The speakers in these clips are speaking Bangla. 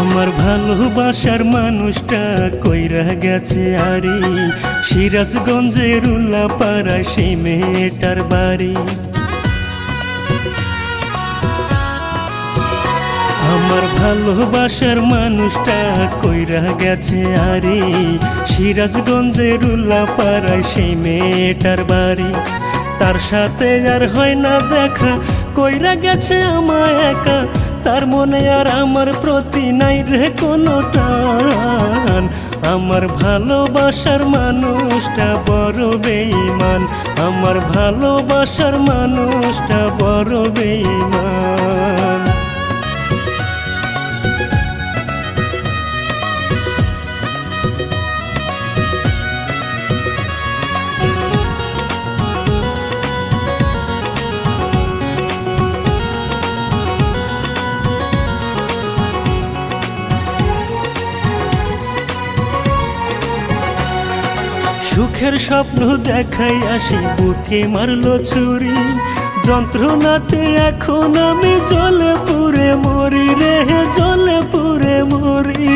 আমার ভালোবাসার মানুষটা কইরা গেছে আরে? সিরাজগঞ্জের উল্লাপাড়া সেই মেয়েটার বাড়ি। আমার ভালোবাসার মানুষটা কইরা গেছে আরে? সিরাজগঞ্জের উল্লাপাড়ায় সেই মেয়েটার বাড়ি। তার সাথে আর হয় না দেখা কইরা গেছে আমার একা। তার মনে আর আমার প্রতি নাই রে কোনো টান। আমার ভালোবাসার মানুষটা বড় বেইমান আমার ভালোবাসার মানুষটা বড় বেঈমান। সুখের স্বপ্ন দেখাই আসি, বুকে মারলো ছুরি। যন্ত্রণাতে এখন আমি জলে পুরে মরি রে জলে পুরে মরি।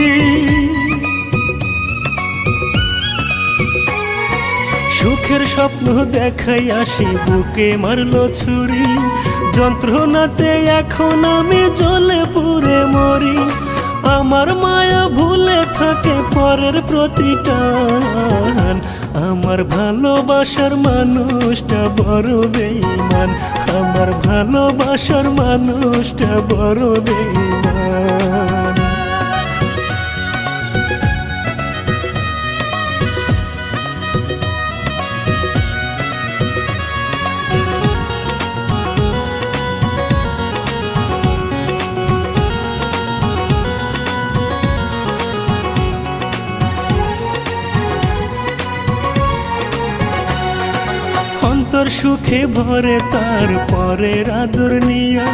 সুখের স্বপ্ন দেখাই আসি, বুকে মারলো ছুরি। যন্ত্রণাতে এখন আমি জলে পুরে মরি। আমার ভুলে পরের প্রতিটান। আমার ভালোবাসার মানুষটা বড় বেইমান আমার ভালোবাসার মানুষটা বড় বেইমান সুখে ভরে তার পরের আদর নিয়া।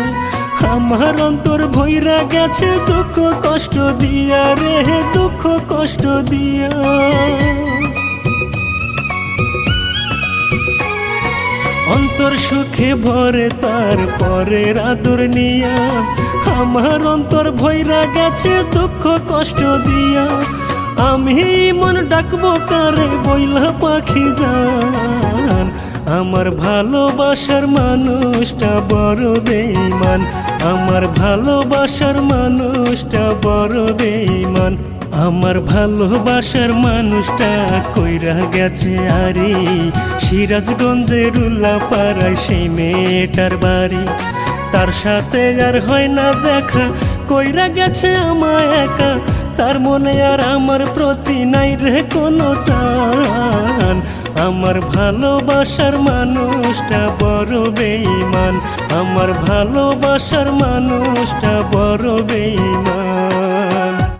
আমার অন্তর ভৈরা গেছে দুঃখ কষ্ট দিয়া রে দুঃখ কষ্ট দিয়া। অন্তর সুখে ভরে তার পরের আদর নিয়া। আমার অন্তর ভৈরা গেছে দুঃখ কষ্ট দিয়া। আমি মন ডাকবো কারে বইলা পাখি যান আমার ভালোবাসার মানুষটা বড় বেইমান আমার ভালোবাসার মানুষটা বড় বেইমান আমার ভালোবাসার মানুষটা কইরা গেছে, আরে সিরাজগঞ্জের উল্লাপাড়ায় সেই মেয়েটার বাড়ি। তার সাথে আর হয় না দেখা, কইরা গেছে আমায় একা। তার মনে আর আমার প্রতি নাই রে কোনো টান। আমার ভালোবাসার মানুষটা বড় বেইমান আমার ভালোবাসার মানুষটা বড় বেইমান